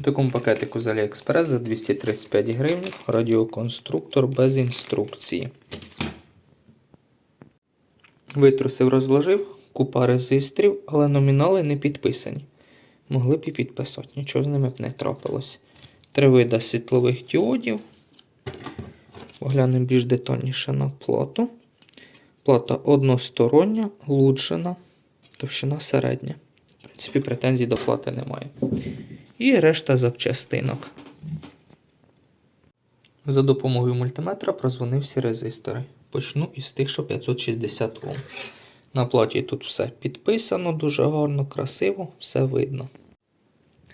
У такому пакетику з AliExpress за 235 гривень радіоконструктор без інструкції. Витрусив, розложив, купа резисторів, але номінали не підписані. Могли б і підписати, нічого з ними б не трапилось. Три вида світлових діодів. Поглянемо більш детальніше на плату. Плата одностороння, луджена, товщина середня. В принципі, претензій до плати немає. І решта запчастинок. За допомогою мультиметра прозвонив всі резистори. Почну із тих, що 560 Ом. На платі тут все підписано, дуже гарно, красиво, все видно.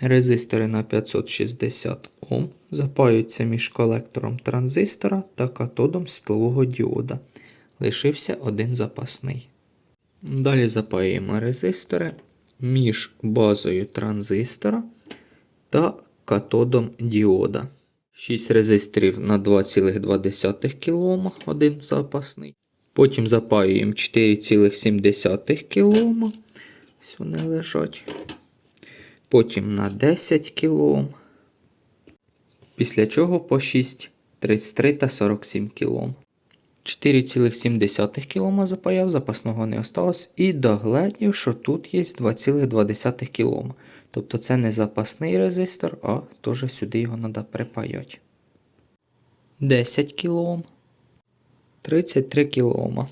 Резистори на 560 Ом запаюються між колектором транзистора та катодом світлового діода. Лишився один запасний. Далі запаюємо резистори між базою транзистора та катодом діода. 6 резисторів на 2,2 кОм, один запасний. Потім запаюємо 4,7 кОм. Ось вони лежать. Потім на 10 кОм. Після чого по 6, 33 та 47 кОм. 4,7 кОм запаяв, запасного не осталось. І догледів, що тут є 2,2 кОм. Тобто це не запасний резистор, а теж сюди його треба припаяти. 10 кОм. 33 кОм.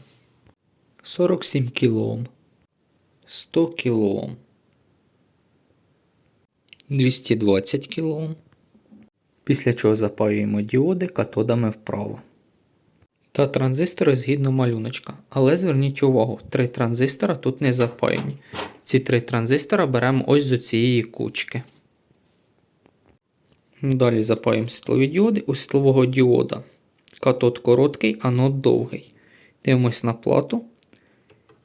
47 кОм. 100 кОм. 220 кОм. Після чого запаюємо діоди катодами вправо. Та транзистори згідно малюночка. Але зверніть увагу, три транзистора тут не запаяні. Ці три транзистора беремо ось з цієї кучки. Далі запаємо світлові діоди. У світлового діода катод короткий, анод довгий. Дивимось на плату.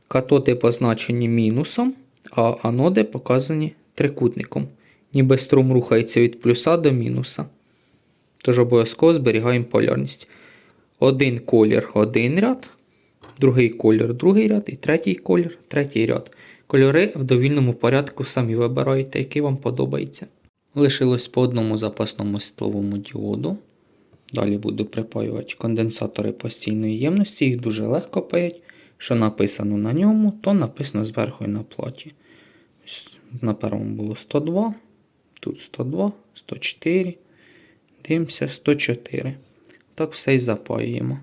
Катоди позначені мінусом, а аноди показані трикутником. Ніби струм рухається від плюса до мінуса. Тож обов'язково зберігаємо полярність. Один колір один ряд, другий колір другий ряд і третій колір третій ряд. Кольори в довільному порядку самі вибираєте, який вам подобається. Лишилось по одному запасному світловому діоду. Далі буду припаювати конденсатори постійної ємності, їх дуже легко паять. Що написано на ньому, то написано зверху і на платі. На першому було 102, тут 102, 104. Дивимося 104. Так все і запаюємо.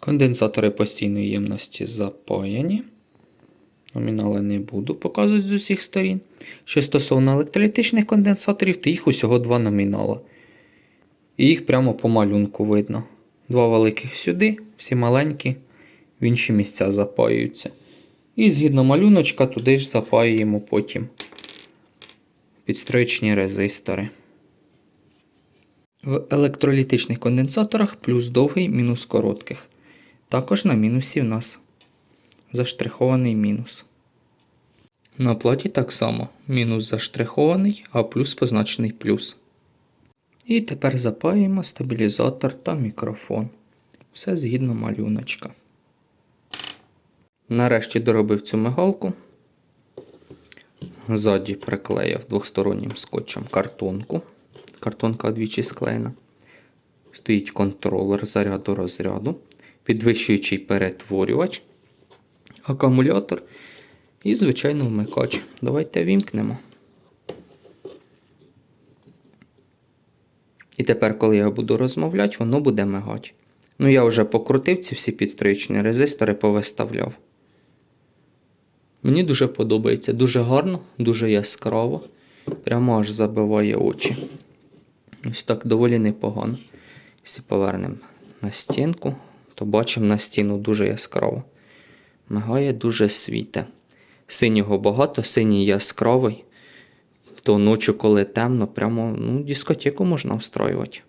Конденсатори постійної ємності запаяні. Номінали не буду показувати з усіх сторін. Що стосовно електролітичних конденсаторів, то їх усього два номінала. І їх прямо по малюнку видно. Два великих сюди, всі маленькі в інші місця запаюються. І згідно малюночка, туди ж запаюємо потім підстроєчні резистори. В електролітичних конденсаторах плюс довгий, мінус коротких. Також на мінусі в нас заштрихований мінус. На платі так само мінус заштрихований, а плюс позначений плюс. І тепер запаємо стабілізатор та мікрофон. Все згідно малюночка. Нарешті доробив цю мигалку. Ззаді приклеїв двостороннім скотчем картонку. Картонка двічі склеєна. Стоїть контролер заряду розряду, підвищуючий перетворювач, акумулятор і, звичайно, вмикач. Давайте вімкнемо. І тепер, коли я буду розмовляти, воно буде мигати. Ну, я вже покрутив ці всі підстроєчні резистори, повиставляв. Мені дуже подобається. Дуже гарно, дуже яскраво. Прямо аж забиває очі. Ось так доволі непогано. Якщо повернемо на стінку, то бачимо на стіну дуже яскраво. Мигає дуже світе. Синього багато, синій яскравий. То ночі, коли темно, прямо ну, дискотеку можна встроювати.